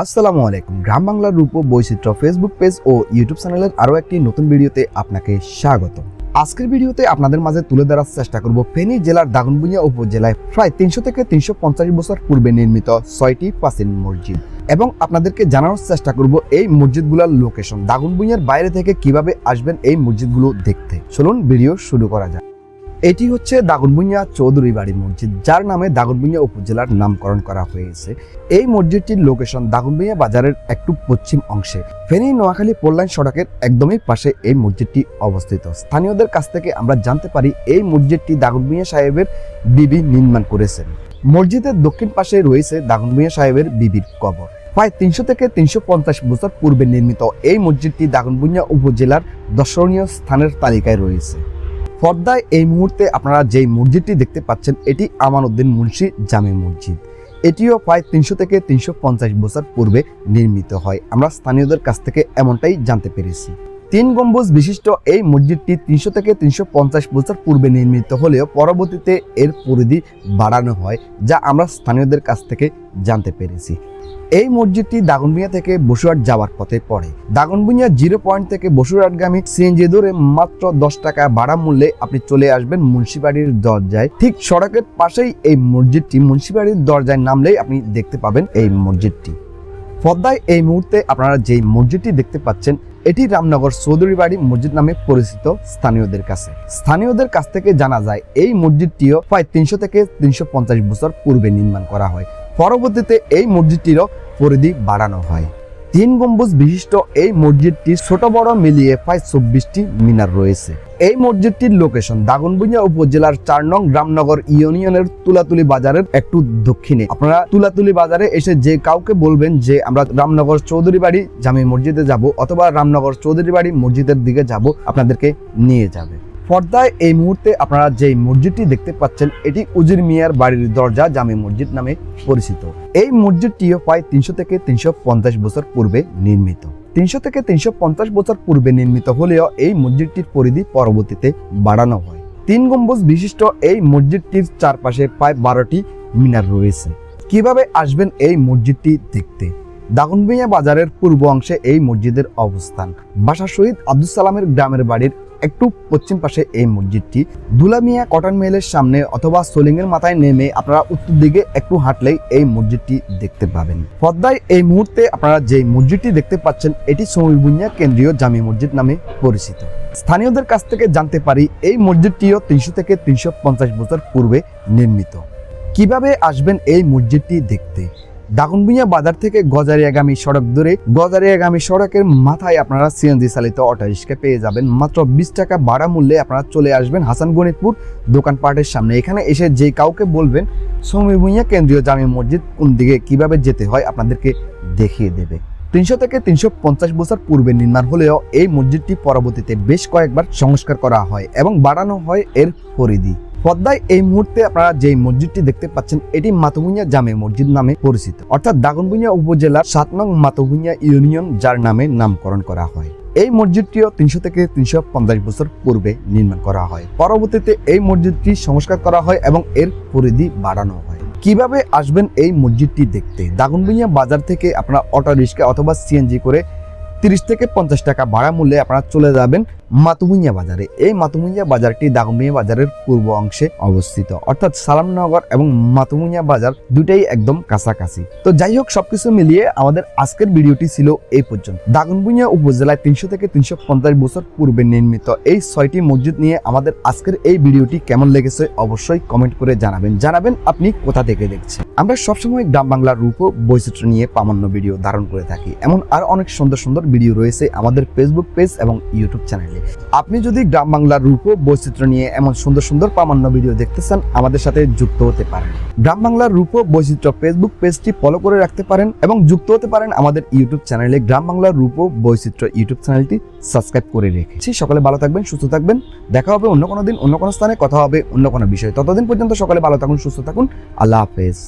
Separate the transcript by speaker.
Speaker 1: আসসালামু আলাইকুম। গ্রাম বাংলার রূপ বৈচিত্র্য ফেসবুক পেজ ও ইউটিউব চ্যানেলের আরও একটি নতুন ভিডিওতে আপনাকে স্বাগত। আজকের ভিডিওতে আপনাদের মাঝে তুলে ধরার চেষ্টা করব ফেনী জেলার দাগনভূঞা উপজেলায় প্রায় তিনশো থেকে তিনশো পঞ্চাশ বছর পূর্বে নির্মিত ছয়টি প্রাচীন মসজিদ। এবং আপনাদেরকে জানানোর চেষ্টা করব এই মসজিদগুলোর লোকেশন দাগনভূঞার বাইরে থেকে কীভাবে আসবেন এই মসজিদগুলো দেখতে। চলুন ভিডিও শুরু করা যাক। এটি হচ্ছে দাগনভূঞা চৌধুরী বাড়ি মসজিদ, যার নামে দাগনভূঞা উপজেলার নামকরণ করা হয়েছে। এই মসজিদটির লোকেশন দাগনভূঞা বাজারের একটু পশ্চিম অংশে। ফেনী, নোয়াখালী পল্লাইন সড়কের একদমই পাশে এই মসজিদটি অবস্থিত। স্থানীয়দের কাছ থেকে আমরা জানতে পারি, এই মসজিদটি দাগনভূঞা সাহেবের বিবি নির্মাণ করেছেন। মসজিদের দক্ষিণ পাশে রয়েছে দাগনভূঞা সাহেবের বিবির কবর। প্রায় তিনশো থেকে তিনশো পঞ্চাশ বছর পূর্বে নির্মিত এই মসজিদটি দাগনভূঞা উপজেলার দর্শনীয় স্থানের তালিকায় রয়েছে। পর্দায় এই মুহূর্তে আপনারা যেই মসজিদটি দেখতে পাচ্ছেন, এটি আমানউদ্দিন মুন্সি জামে মসজিদ। এটিও প্রায় তিনশো থেকে তিনশো পঞ্চাশ বছর পূর্বে নির্মিত হয়। আমরা স্থানীয়দের কাছ থেকে এমনটাই জানতে পেরেছি। তিন গম্বুজ বিশিষ্ট এই মসজিদটি তিনশো থেকে তিনশো পঞ্চাশ বছর পূর্বে নির্মিত হলেও পরবর্তীতে এর পরিধি বাড়ানো হয়, যা আমরা স্থানীয়দের কাছ থেকে জানতে পেরেছি। এই মসজিদটি দাগনভূঞা থেকে বসুরহাট যাওয়ার পথে পড়ে। দাগনভূঞা জিরো পয়েন্ট থেকে বসুরহাটগামী সিএনজি ধরে মাত্র দশ টাকা ভাড়া মূল্যে আপনি চলে আসবেন মুন্সিবাড়ির দরজায়। ঠিক সড়কের পাশেই এই মসজিদটি মুন্সিবাড়ির দরজায় নামলেই আপনি দেখতে পাবেন এই মসজিদটি। পদ্মায় এই মুহূর্তে আপনারা যেই মসজিদটি দেখতে পাচ্ছেন, এটি রামনগর চৌধুরী বাড়ি মসজিদ নামে পরিচিত স্থানীয়দের কাছে। স্থানীয়দের কাছ থেকে জানা যায়, এই মসজিদটিও প্রায় তিনশো থেকে তিনশো পঞ্চাশ বছর পূর্বে নির্মাণ করা হয়। পরবর্তীতে এই মসজিদটিরও পরিধি বাড়ানো হয়। তিন গম্বুজ বিশিষ্ট এই মসজিদটি ছোট, বড়, মিলিয়ে প্রায় চব্বিশটি মিনার রয়েছে। এই মসজিদটির লোকেশন দাগনভূঞা উপজেলার চার নং রামনগর ইউনিয়নের তুলাতুলি বাজারের একটু দক্ষিণে। আপনারা তুলাতুলি বাজারে এসে যে কাউকে বলবেন যে আমরা রামনগর চৌধুরী বাড়ি জামি মসজিদে যাব অথবা রামনগর চৌধুরী বাড়ি মসজিদের দিকে যাব, আপনাদেরকে নিয়ে যাবে। পর্দায় এই মুহূর্তে আপনারা যেই মসজিদটি দেখতে পাচ্ছেন, এটি উজির মিয়ার বাড়ির দরজা জামে মসজিদ নামে পরিচিত। এই মসজিদটিও প্রায় তিনশো থেকে তিনশো পঞ্চাশ বছর পূর্বে নির্মিত। তিনশো থেকে তিনশো পঞ্চাশ বছর পূর্বে নির্মিত হলেও এই মসজিদটির পরিধি পরবর্তীতে বাড়ানো হয়। তিন গম্বুজ বিশিষ্ট এই মসজিদটির চারপাশে প্রায় বারোটি মিনার রয়েছে। কীভাবে আসবেন এই মসজিদটি দেখতে? দাগনভূঞা বাজারের পূর্ব অংশে এই মসজিদের অবস্থান। বাসা শহীদ আব্দুল সালামের গ্রামের বাড়ির একটু পশ্চিম পাশে এই মসজিদটি। দুলামিয়া কটন মিলের সামনে অথবা সোলিংয়ের মাথায় নেমে আপনারা উত্তর দিকে একটু হাঁটলেই এই মসজিদটি দেখতে পাবেন। পদ্মায় এই মুহূর্তে আপনারা যে মসজিদটি দেখতে পাচ্ছেন, এটি সমীবুনিয়া কেন্দ্রীয় জামি মসজিদ নামে পরিচিত। স্থানীয়দের কাছ থেকে জানতে পারি, এই মসজিদটিও তিনশো থেকে তিনশো পঞ্চাশ বছর পূর্বে নির্মিত। কীভাবে আসবেন এই মসজিদটি দেখতে? দাগনভূঞা বাজার থেকে গজারিয়াগামী সড়ক ধরে গজারিয়াগামী সড়কের মাথায় আপনারা সিএনজি চালিত অটোরিক্সা পেয়ে যাবেন। মাত্র বিশ টাকা ভাড়া মূল্যে আপনারা চলে আসবেন হাসান গণিতপুর দোকানপাটের সামনে। এখানে এসে যে কাউকে বলবেন, সমী ভুঁইয়া, কেন্দ্রীয় জামি মসজিদ কোন দিকে কীভাবে যেতে হয়? আপনাদেরকে দেখিয়ে দেবে। তিনশো থেকে তিনশো পঞ্চাশ বছর পূর্বে নির্মাণ হলেও এই মসজিদটি পরবর্তীতে বেশ কয়েকবার সংস্কার করা হয় এবং বাড়ানো হয় এর পরিধি। পদ্মায় এই মুহূর্তে আপনারা যে মসজিদটি দেখতে পাচ্ছেন, এটি মাতভুঁইয়া জামে মসজিদ নামে পরিচিত। অর্থাৎ দাগনভুঁইয়া উপজেলার সাত নং মাতভুঁইয়া ইউনিয়ন, যার নামে নামকরণ করা হয়। এই মসজিদটিও তিনশো থেকে তিনশো পঞ্চাশ বছর পূর্বে নির্মাণ করা হয়। পরবর্তীতে এই মসজিদটি সংস্কার করা হয় এবং এর পরিধি বাড়ানো হয়। কীভাবে আসবেন এই মসজিদটি দেখতে? দাগনভুঁইয়া বাজার থেকে আপনারা অটো, রিক্সা অথবা সিএনজি করে তিরিশ থেকে পঞ্চাশ টাকা ভাড়া মূল্যে আপনারা চলে যাবেন মাতুমুইয়া বাজারে। এই মাতুমুইয়া বাজারটি দাগমিয়া বাজারের পূর্ব অংশে অবস্থিত। অর্থাৎ সালামনগর এবং মাতুমুইয়া বাজার দুটাই একদম কাছাকাছি। তো যাই হোক, সবকিছু মিলিয়ে আমাদের আজকের ভিডিওটি ছিল এই পর্যন্ত। দাগনভূঞা উপজেলায় তিনশো থেকে তিনশো পঞ্চাশ বছর পূর্বে নির্মিত এই ছয়টি মসজিদ নিয়ে আমাদের আজকের এই ভিডিওটি কেমন লেগেছে অবশ্যই কমেন্ট করে জানাবেন। জানাবেন আপনি কোথা থেকে দেখছেন। আমরা সবসময় গ্রাম বাংলার রূপ ও বৈচিত্র্য নিয়ে প্রামাণ্য ভিডিও ধারণ করে থাকি। এমন আর অনেক সুন্দর সুন্দর ভিডিও রয়েছে আমাদের ফেসবুক পেজ এবং ইউটিউব চ্যানেলে আপনি যদি গ্রাম বাংলার রূপ ও বৈচিত্র্য নিয়ে এমন সুন্দর সুন্দর প্রামাণ্য ভিডিও দেখতে চান, আমাদের সাথে যুক্ত হতে পারেন। গ্রাম বাংলার রূপ ও বৈচিত্র্য ফেসবুক পেজটি ফলো করে রাখতে পারেন এবং যুক্ত হতে পারেন আমাদের ইউটিউব চ্যানেলে গ্রাম বাংলার রূপ ও বৈচিত্র্য ইউটিউব চ্যানেলটি সাবস্ক্রাইব করে রেখেছি। সকালে ভালো থাকবেন, সুস্থ থাকবেন। দেখা হবে অন্য কোনো দিন, অন্য কোনো স্থানে, কথা হবে অন্য কোনো বিষয়ে। ততদিন পর্যন্ত সকালে ভালো থাকুন, সুস্থ থাকুন। আল্লাহ হাফেজ।